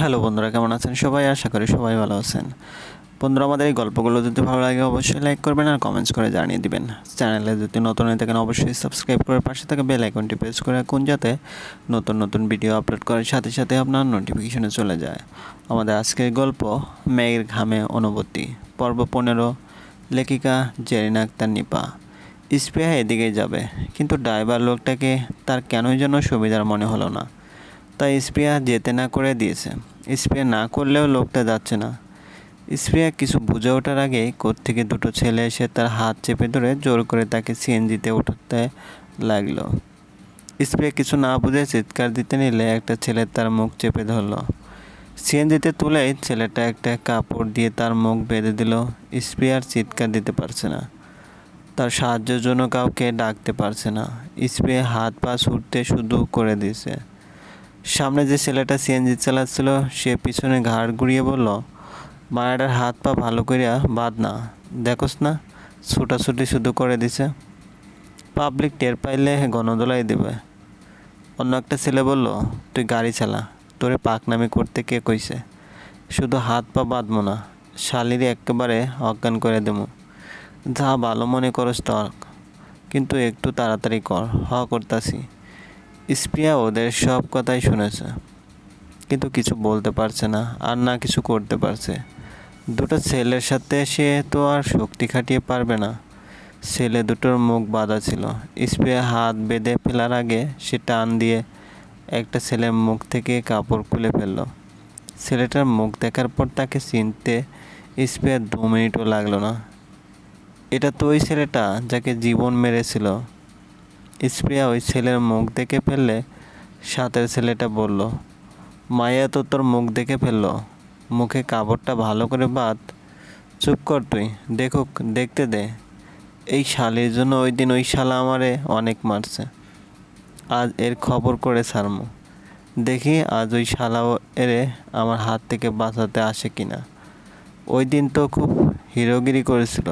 Hello বন্ধুরা, কেমন আছেন সবাই? আশা করি সবাই ভালো আছেন। বন্ধুরা, আমাদের এই গল্পগুলো যদি ভালো লাগে, অবশ্যই লাইক করবেন আর কমেন্টস করে জানিয়ে দিবেন। চ্যানেলে যদি নতুন হয়ে থাকেন, অবশ্যই সাবস্ক্রাইব করে পাশে থাকা বেল আইকনটি প্রেস করে রাখুন, যাতে নতুন নতুন ভিডিও আপলোড করার সাথে সাথে আপনার নোটিফিকেশনে চলে যায়। আমাদের আজকের গল্প মেয়ের ঘামে অনুভূতি। পর্ব পনেরো, লেখিকা জেরিনা আক্তার নিপা। স্পেহা এদিকেই যাবে, কিন্তু ড্রাইভার লোকটাকে তার কেনই যেন সুবিধার মনে হলো না। তাই স্প্রেয়া যেতে না করে দিয়েছে। স্প্রে না করলেও লোকটা যাচ্ছে না। স্প্রেয়া কিছু বুঝে ওঠার আগেই থেকে দুটো ছেলে এসে তার হাত চেপে ধরে জোর করে তাকে সিএনজিতে উঠতে লাগল। স্প্রে কিছু না বুঝে চিৎকার দিতে নিলে একটা ছেলে তার মুখ চেপে ধরলো। সিএনজিতে তুলেই ছেলেটা একটা কাপড় দিয়ে তার মুখ বেঁধে দিল। স্প্রে আর চিৎকার দিতে পারছে না। তার সাহায্যের জন্য কাউকে ডাকতে পারছে না। স্প্রে হাত পা ছুটতে শুধু করে দিয়েছে। সামনে যে ছেলেটা সিএনজি চালাচ্ছিল, সে পিছনে ঘাড় ঘুরিয়ে বলল মায়াটার হাত পা ভালো করিয়া বাদ না। দেখোস না, ছুটাছুটি শুধু করে দিছে। পাবলিক টের পাইলে গণদোলাই দেবে। অন্য একটা ছেলে বলল, তুই গাড়ি চালা, তোরে পাকনামি করতে কে কইছে? শুধু হাত পা বাঁধবো না, শালিরে একেবারে অজ্ঞান করে দেবো। যা ভালো মনে করস তর কিন্তু একটু তাড়াতাড়ি কর, হ করতাছি। স্প্রিয়া ওদের সব কথাই শুনেছে। কিন্তু কিছু বলতে পারছে না আর না কিছু করতে পারছে। দুটো ছেলের সাথে সে তো আর শক্তি খাটিয়ে পারবে না। ছেলে দুটোর মুখ বাঁধা ছিল। স্প্রিয়া হাত বেঁধে ফেলার আগে সে টান দিয়ে একটা ছেলের মুখ থেকে কাপড় খুলে ফেলল। ছেলেটার মুখ দেখার পর তাকে চিনতে স্প্রিয়া দু মিনিটও লাগল না। এটা তো ওই ছেলেটা যাকে জীবন মেরেছিল। স্প্রিয়া ওই ছেলের মুখ দেখে ফেললে সাথের ছেলেটা বলল, মায়া তো তোর মুখ দেখে ফেলল। মুখে কাপড়টা ভালো করে বাঁধ। চুপ কর তুই। দেখুক, দেখতে দে। এই শালের জন্য ওই দিন ওই শালা আমারে অনেক মারছে। আজ এর খবর করে সারমু দেখি আজ ওই শালা এরে আমার হাত থেকে বাঁচাতে আসে কিনা। ওই দিন তো খুব হিরোগিরি করেছিল।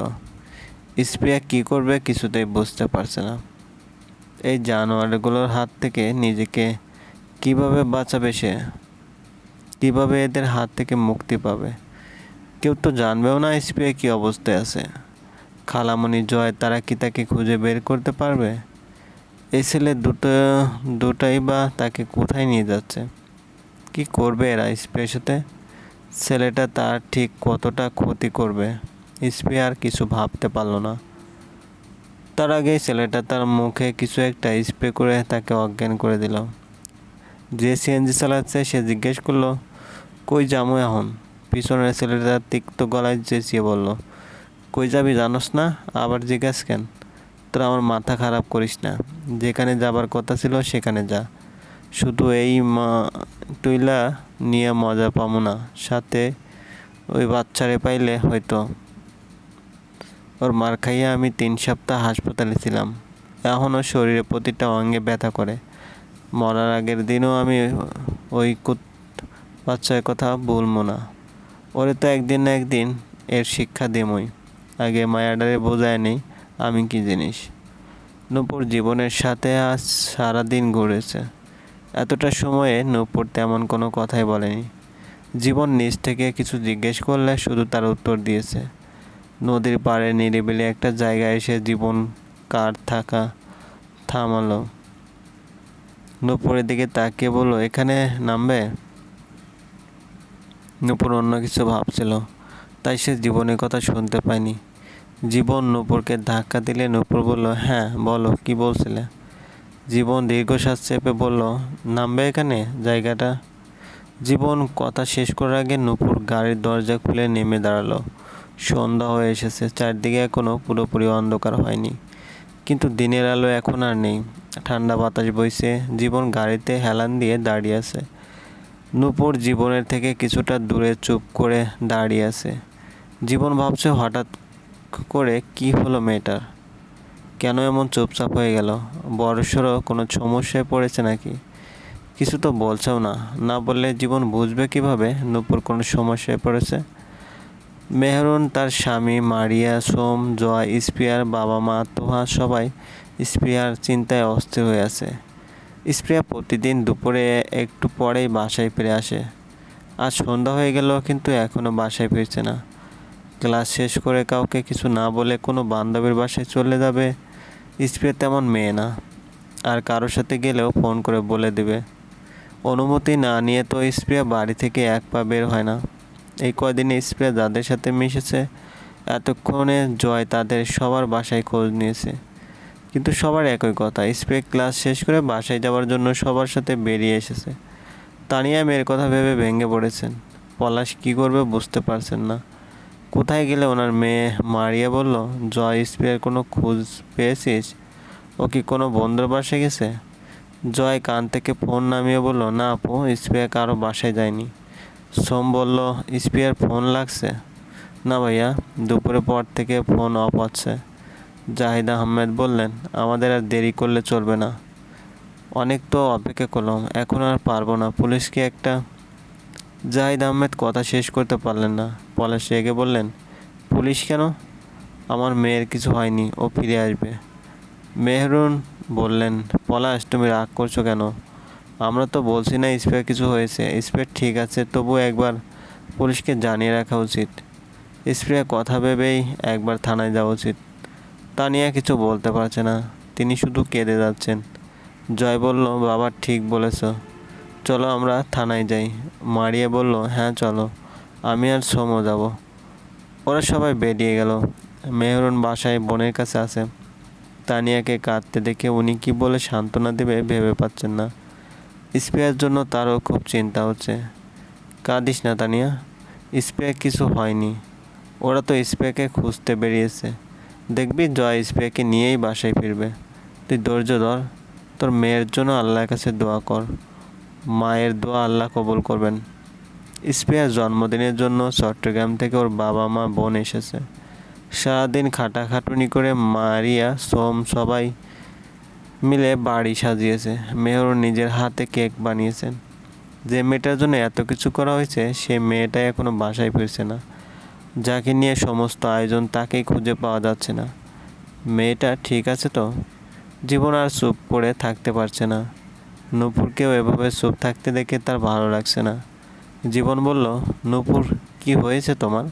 স্প্রিয়া কী করবে কিছুতেই বুঝতে পারছে না। এই জানোয়ারগুলোর হাত থেকে নিজেকে কীভাবে বাঁচাবে সে? কীভাবে এদের হাত থেকে মুক্তি পাবে? কেউ তো জানবেও না স্প্রে কী অবস্থায় আছে। খালামণি জয় তারা কি তাকে খুঁজে বের করতে পারবে? এই ছেলে দুটো, দুটাই বা তাকে কোথায় নিয়ে যাচ্ছে? কি করবে এরা স্প্রের সাথে? ছেলেটা তার ঠিক কতটা ক্ষতি করবে? স্প্রে আর কিছু ভাবতে পারল না। তার আগেই ছেলেটা তার মুখে কিছু একটা স্প্রে করে তাকে অজ্ঞান করে দিল। যে সিএনজি চালাচ্ছে সে জিজ্ঞেস করল, কই যামো এখন? পিছনের ছেলেটা তিক্ত গলায় চেঁচিয়ে বলল, কই যাবি জানোস না? আবার জিজ্ঞাস কেন? তোরা আমার মাথা খারাপ করিস না। যেখানে যাবার কথা ছিল সেখানে যা। শুধু এই মা টুইলা নিয়ে মজা পাবো না। সাথে ওই বাচ্চারে পাইলে হয়তো ওর মার খাইয়া আমি তিন সপ্তাহ হাসপাতালে ছিলাম। এখনও শরীরে প্রতিটা অঙ্গে ব্যথা করে। মরার আগের দিনও আমি ওই কুত বাচ্চার কথা বলব না। ওরে তো একদিন না একদিন এর শিক্ষা দেমই। আগে মায়াডারে বোঝায় নেই আমি কি জিনিস। নূপুর জীবনের সাথে আজ সারাদিন ঘুরেছে। এতটা সময়ে নূপুর তেমন কোনো কথাই বলেনি। জীবন নিজ থেকে কিছু জিজ্ঞেস করলে শুধু তার উত্তর দিয়েছে। নদীর পাড়ে নিরিবিলি একটা জায়গায় এসে জীবন কার থাকা থামালো। নূপুরের দিকে তাকিয়ে বলল, এখানে নামবে? নূপুর অন্য কিছু ভাবছিল, তাই সে জীবনের কথা শুনতে পায়নি। জীবন নূপুরকে ধাক্কা দিলে নূপুর বলল হ্যাঁ বলো, কি বলছিলে? জীবন দীর্ঘশ্বাস চেপে বলল, নামবে এখানে জায়গাটা? জীবন কথা শেষ করার আগে নূপুর গাড়ির দরজা খুলে নেমে দাঁড়াল। সন্ধ্যা হয়ে এসেছে। চারদিকে এখনও পুরোপুরি অন্ধকার হয়নি। কিন্তু দিনের আলো এখন আর নেই। ঠান্ডা বাতাস বইছে। জীবন গাড়িতে হেলান দিয়ে দাঁড়িয়ে আছে। নূপুর জীবনের থেকে কিছুটা দূরে চুপ করে দাঁড়িয়ে আছে। জীবন ভাবছে হঠাৎ করে কি হলো মেয়েটার? কেন এমন চুপচাপ হয়ে গেল? বড়সড় কোনো সমস্যায় পড়েছে নাকি? কিছু তো বলছেও না। না বললে জীবন বুঝবে কীভাবে নূপুর কোনো সমস্যায় পড়েছে? মেহরুন, তার স্বামী মারিয়া, সোম, জয় স্পিয়ার বাবা মা তোহা সবাই স্প্রিয়ার চিন্তায় অস্থির হয়ে আছে। স্প্রিয়া প্রতিদিন দুপুরে একটু পরেই বাসায় ফিরে আসে। আজ সন্ধ্যা হয়ে গেল, কিন্তু এখনও বাসায় ফিরছে না। ক্লাস শেষ করে কাউকে কিছু না বলে কোনো বান্ধবীর বাসায় চলে যাবে স্প্রে তেমন মেয়ে না। আর কারোর সাথে গেলেও ফোন করে বলে দেবে। অনুমতি না নিয়ে তো স্প্রে বাড়ি থেকে এক পা বের হয় না। এই কয়দিনে স্প্রে যাদের সাথে মিশেছে, এতক্ষণে জয় তাদের সবার বাসায় খোঁজ নিয়েছে। কিন্তু সবার একই কথা, স্প্রে ক্লাস শেষ করে বাসায় যাওয়ার জন্য সবার সাথে বেরিয়ে এসেছে। তানিয়া মেয়ের কথা ভেবে ভেঙে পড়েছেন। পলাশ কী করবে বুঝতে পারছেন না। কোথায় গেলে ওনার মেয়ে মারিয়া বলল, জয় স্প্রের কোনো খোঁজ পেয়েছিস? ও কি কোনো বন্ধুর বাসায় গেছে? জয় কান থেকে ফোন নামিয়ে বলল, না আপু, স্প্রে কারও বাসায় যায়নি। সোম বলল স্প্রেয়ার ফোন লাগছে? না ভাইয়া দুপুরে পর থেকে ফোন অফ হচ্ছে জাহিদ আহমেদ বললেন, আমাদের আর দেরি করলে চলবে না। অনেক তো অপেক্ষা করলাম, এখন আর পারব না। পুলিশকে একটা? জাহিদ আহমেদ কথা শেষ করতে পারলেন না। পলাশ রেগে বললেন, পুলিশ কেন? আমার মেয়ের কিছু হয়নি, ও ফিরে আসবে। মেহরুন, বললেন, পলাশ, তুমি রাগ করছ কেন? আমরা তো বলছি না স্প্রে কিছু হয়েছে। স্প্রে ঠিক আছে তবু একবার পুলিশকে জানিয়ে রাখা উচিত। স্প্রে কথা ভেবেই একবার থানায় যাওয়া উচিত। তা নিয়ে কিছু বলতে পারছে না। তিনি শুধু কেঁদে যাচ্ছেন। জয় বলল, বাবা, ঠিক বলেছ। চলো আমরা থানায় যাই। মারিয়া বলল হ্যাঁ চলো। আমি আর সোমও যাব। ওরা সবাই বেরিয়ে গেল। মেহরুন বাসায় বোনের কাছে আছে তানিয়াকে কাঁদতে দেখে উনি কি বলে সান্ত্বনা দেবে ভেবে পাচ্ছেন না। স্প্রেয়ার জন্য তারও খুব চিন্তা হচ্ছে। কাঁদিস না, তানিয়া। স্প্রে কিছু হয়নি। ওরা তো স্প্রেকে খুঁজতে বেরিয়েছে। দেখবি জয় স্প্রেকে নিয়েই বাসায় ফিরবে। তুই ধৈর্য ধর। তোর মেয়ের জন্য আল্লাহর কাছে দোয়া কর। মায়ের দোয়া আল্লাহ কবুল করবেন। স্প্রেয়ার জন্মদিনের জন্য চট্টগ্রাম থেকে ওর বাবা মা বোন এসেছে। সারাদিন খাটাখাটুনি করে মারিয়া, সোম সবাই মিলে বাড়ি সাজিয়েছে। মেহর নিজের হাতে কেক বানিয়েছেন। যে মেয়েটার জন্য এত কিছু করা হয়েছে সেই মেয়েটাই এখনও বাসায় ফিরছে না। যাকে নিয়ে সমস্ত আয়োজন তাকেই খুঁজে পাওয়া যাচ্ছে না। মেয়েটা ঠিক আছে তো? জীবন আর চুপ করে থাকতে পারছে না। নূপুরকেও এভাবে চুপ থাকতে দেখে তার ভালো লাগছে না। জীবন বলল, নূপুর, কি হয়েছে তোমার?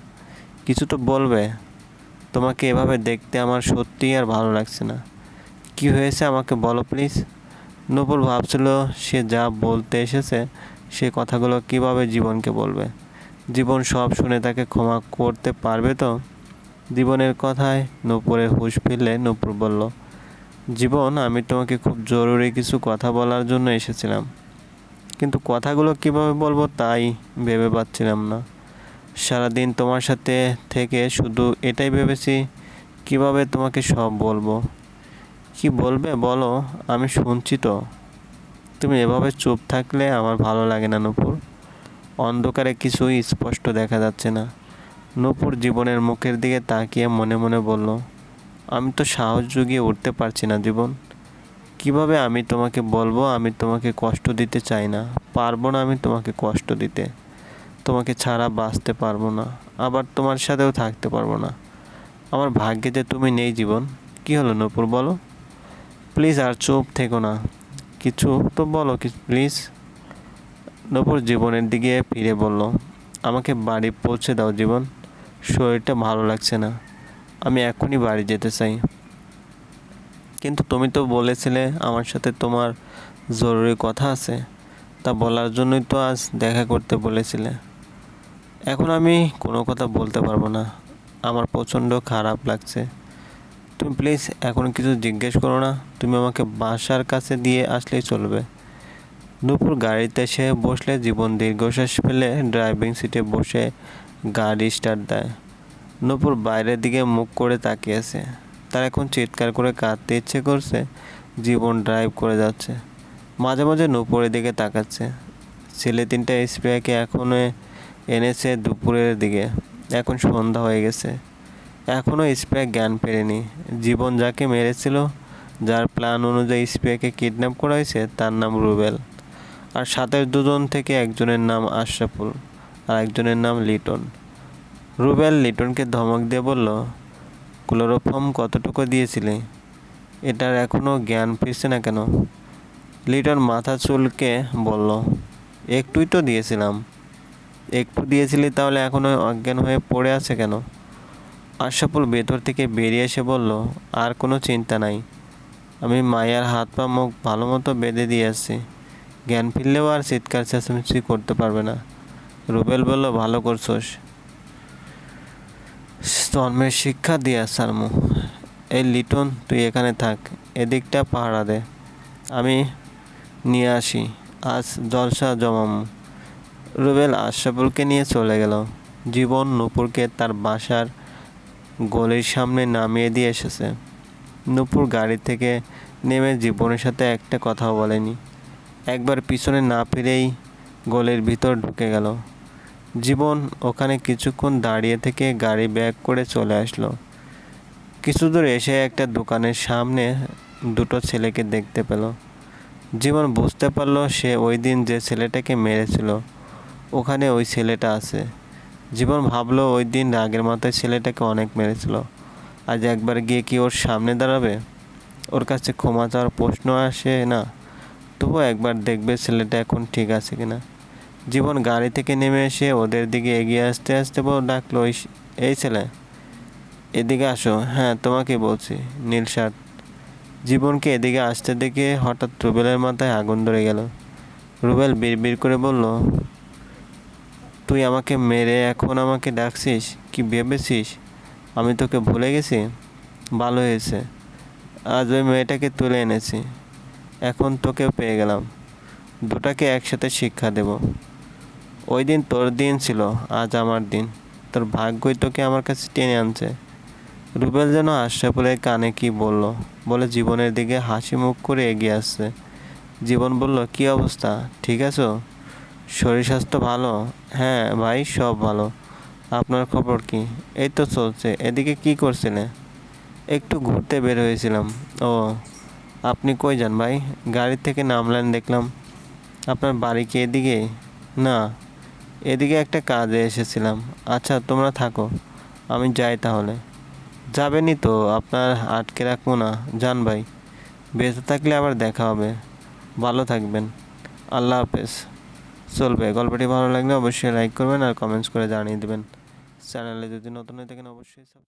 কিছু তো বলবে। তোমাকে এভাবে দেখতে আমার সত্যিই আর ভালো লাগছে না। কি হয়েছে আমাকে বলো প্লিজ নূপুর ভাবছিল, সে যা বলতে এসেছে, সে কথাগুলো কীভাবে জীবনকে বলবে? জীবন সব শুনে তাকে ক্ষমা করতে পারবে তো? জীবনের কথায় নূপুরের হুঁশ ফিরলে নূপুর বলল, জীবন, আমি তোমাকে খুব জরুরি কিছু কথা বলার জন্য এসেছিলাম। কিন্তু কথাগুলো কীভাবে বলব তাই ভেবে পাচ্ছিলাম না। সারাদিন তোমার সাথে থেকে শুধু এটাই ভেবেছি, কীভাবে তোমাকে সব বলব? কি বলবে বলো? আমি শুনছি তো। তুমি এভাবে চুপ থাকলে আমার ভালো লাগে না, নূপুর। অন্ধকারে কিছুই স্পষ্ট দেখা যাচ্ছে না। নূপুর জীবনের মুখের দিকে তাকিয়ে মনে মনে বলল, আমি তো সাহস জুগিয়ে উঠতে পারছি না জীবন। কীভাবে আমি তোমাকে বলব আমি তোমাকে কষ্ট দিতে চাই না? পারব না আমি তোমাকে কষ্ট দিতে। তোমাকে ছাড়া বাঁচতে পারব না। আবার তোমার সাথেও থাকতে পারব না। আমার ভাগ্যে যে তুমি নেই জীবন। কি হলো নূপুর বলো? প্লিজ আর চুপ থেকো না। কিছু তো বলো, কি প্লিজ নূপুর জীবনের দিকে ফিরে বলল, আমাকে বাড়ি পৌঁছে দাও জীবন। শরীরটা ভালো লাগছে না। আমি এখনই বাড়ি যেতে চাই। কিন্তু তুমি তো বলেছিলে আমার সাথে তোমার জরুরি কথা আছে। তা বলার জন্যই তো আজ দেখা করতে বলেছিলে। এখন আমি কোনো কথা বলতে পারব না। আমার প্রচণ্ড খারাপ লাগছে। তুমি প্লিজ এখন কিছু জিজ্ঞেস করো না। তুমি আমাকে বাসার কাছে দিয়ে আসলেই চলবে। দুপুর গাড়িতে এসে বসলে জীবন দীর্ঘশ্বাস ফেলে ড্রাইভিং সিটে বসে গাড়ি স্টার্ট দেয়। নূপুর বাইরের দিকে মুখ করে তাকিয়েছে তার এখন চিৎকার করে কাঁদতে ইচ্ছে করছে, জীবন ড্রাইভ করে যাচ্ছে। মাঝে মাঝে নূপুরের দিকে তাকাচ্ছে। ছেলে তিনটা স্প্রেকে এখনও এনেছে দুপুরের দিকে। এখন সন্ধ্যা হয়ে গেছে। এখনও স্প্রে জ্ঞান ফেরেনি। জীবন যাকে মেরেছিল, যার প্ল্যান অনুযায়ী স্প্রেকে কিডন্যাপ করা হয়েছে, তার নাম রুবেল। আর সাথের দুজন থেকে একজনের নাম আশরাফুল আর একজনের নাম লিটন। রুবেল লিটনকে ধমক দিয়ে বলল, ক্লোরোফর্ম কতটুকু দিয়েছিলে? এটার এখনও জ্ঞান ফিরছে না কেন? লিটন মাথা চুলকে বলল, একটুই তো দিয়েছিলাম। একটু দিয়েছিলি তাহলে এখনও অজ্ঞান হয়ে পড়ে আছে কেন? আশরাফুল ভেতর থেকে বেরিয়ে এসে বলল, আর কোনো চিন্তা নাই। আমি মায়ার হাত পা মুখ ভালো মতো বেঁধে দিয়ে আসছি। জ্ঞান ফিরলেও আর চিৎকার চেঁচামেচি করতে পারবে না। রুবেল বলল, ভালো করছোস। জন্মের শিক্ষা দিয়া সারমু। এই লিটন, তুই এখানে থাক। এদিকটা পাহারা দে। আমি নিয়ে আসি। আজ জলসা জমামু। রুবেল আশরাফুলকে নিয়ে চলে গেল। জীবন নূপুরকে তার বাসার গলির সামনে নামিয়ে দিয়ে এসেছে। নূপুর গাড়ি থেকে নেমে জীবনের সাথে একটা কথাও বলেনি। একবার পিছনে না ফিরেই গলির ভিতর ঢুকে গেল। জীবন ওখানে কিছুক্ষণ দাঁড়িয়ে থেকে গাড়ি ব্যাক করে চলে আসলো। কিছু দূর এসে একটা দোকানের সামনে দুটো ছেলেকে দেখতে পেল। জীবন বুঝতে পারল সে ওই দিন যে ছেলেটাকে মেরেছিল, ওখানে ওই ছেলেটা আছে। জীবন ভাবলো ওই দিন রাগের মাথায় ছেলেটাকে অনেক মেরেছিল। আজ একবার গিয়ে কি ওর সামনে দাঁড়াবে? ওর কাছে ক্ষমা চাওয়ার প্রশ্ন আসে না। তবুও একবার দেখবে ছেলেটা এখন ঠিক আছে কিনা। জীবন গাড়ি থেকে নেমে এসে ওদের দিকে এগিয়ে আসতে আসতে ডাকলো, "এই স- এই ছেলে, এদিকে আসো। হ্যাঁ তোমাকে বলছি, নীল শার্ট। জীবনকে এদিকে আসতে দেখে হঠাৎ রুবেলের মাথায় আগুন ধরে গেল। রুবেল বিড় করে বলল তুই আমাকে মেরে এখন আমাকে ডাকছিস? কি ভেবেছিস? আমি তোকে ভুলে গেছি? ভালো হয়েছে। আজ ওই মেয়েটাকে তুলে এনেছি। এখন তোকেও পেয়ে গেলাম। দুটাকে একসাথে শিক্ষা দেব। ওই দিন তোর দিন ছিল, আজ আমার দিন। তোর ভাগ্যই তোকে আমার কাছে টেনে আনছে। রুবেল যেন আশরাফুলের কানে কি বলল। বলে জীবনের দিকে হাসি মুখ করে এগিয়ে আসছে। জীবন বলল, কি অবস্থা? ঠিক আছো? শরীর স্বাস্থ্য ভালো? হ্যাঁ ভাই, সব ভালো। আপনার খবর কি? এই তো চলছে। এদিকে কি করছিলে? একটু ঘুরতে বের হয়েছিলাম। ও, আপনি কই যান ভাই? গাড়ি থেকে নামলেন দেখলাম। আপনার বাড়ি কি এদিকে? না, এদিকে একটা কাজে এসেছিলাম। আচ্ছা তোমরা থাকো। আমি যাই তাহলে। যাবেনই তো, আপনার আটকে রাখব না। যান ভাই। বেঁচে থাকলে আবার দেখা হবে। ভালো থাকবেন। আল্লাহ হাফেজ। চলবে। গল্পটি ভালো লাগলে অবশ্যই লাইক করবেন আর কমেন্টস করে জানিয়ে দেবেন। চ্যানেলে যদি নতুন হয়ে থাকেন, অবশ্যই